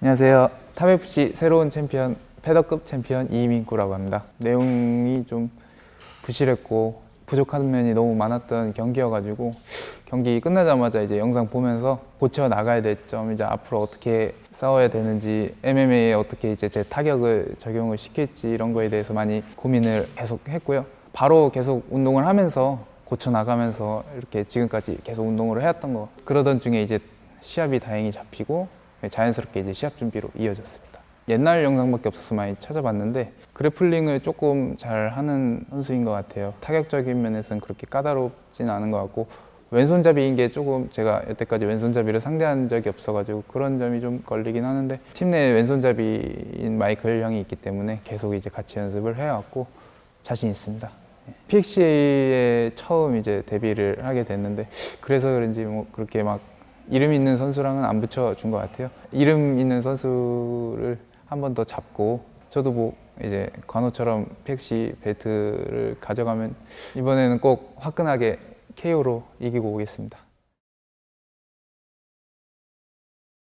안녕하세요. 탑FC 새로운 챔피언 패더급 챔피언 이민구라고 합니다. 내용이 좀 부실했고 부족한 면이 너무 많았던 경기여가지고 경기 끝나자마자 이제 영상 보면서 고쳐 나가야 될 점, 이제 앞으로 어떻게 싸워야 되는지 MMA에 어떻게 이제 제 타격을 적용을 시킬지 이런 거에 대해서 많이 고민을 계속 했고요. 바로 계속 운동을 하면서 고쳐 나가면서 이렇게 지금까지 계속 운동을 해왔던 거 그러던 중에 이제 시합이 다행히 잡히고 자연스럽게 이제 시합 준비로 이어졌습니다. 옛날 영상밖에 없어서 많이 찾아봤는데 그래플링을 조금 잘 하는 선수인 것 같아요. 타격적인 면에서는 그렇게 까다롭진 않은 것 같고 왼손잡이인 게 조금 제가 여태까지 왼손잡이를 상대한 적이 없어가지고 그런 점이 좀 걸리긴 하는데 팀 내 왼손잡이인 마이클 형이 있기 때문에 계속 이제 같이 연습을 해왔고 자신 있습니다. PX에 처음 이제 데뷔를 하게 됐는데 그래서 그런지 뭐 그렇게 막 이름 있는 선수랑은 안 붙여준 것 같아요. 이름 있는 선수를 한 번 더 잡고 저도 뭐 이제 관호처럼 PXC 벨트를 가져가면 이번에는 꼭 화끈하게 KO로 이기고 오겠습니다.